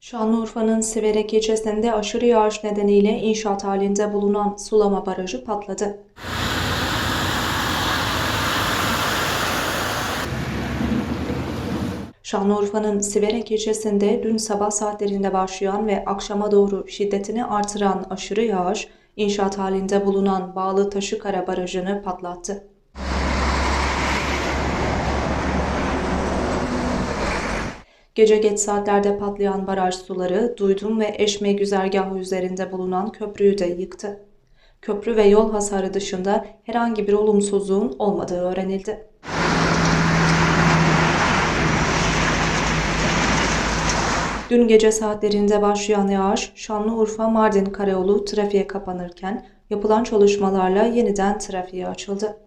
Şanlıurfa'nın Siverek ilçesinde aşırı yağış nedeniyle inşaat halinde bulunan sulama barajı patladı. Şanlıurfa'nın Siverek ilçesinde dün sabah saatlerinde başlayan ve akşama doğru şiddetini artıran aşırı yağış, inşaat halinde bulunan Bağlı Taşıkara Barajı'nı patlattı. Gece geç saatlerde patlayan baraj suları Duydum ve Eşme güzergahı üzerinde bulunan köprüyü de yıktı. Köprü ve yol hasarı dışında herhangi bir olumsuzluğun olmadığı öğrenildi. Dün gece saatlerinde başlayan yağış Şanlıurfa-Mardin karayolu trafiğe kapanırken yapılan çalışmalarla yeniden trafiğe açıldı.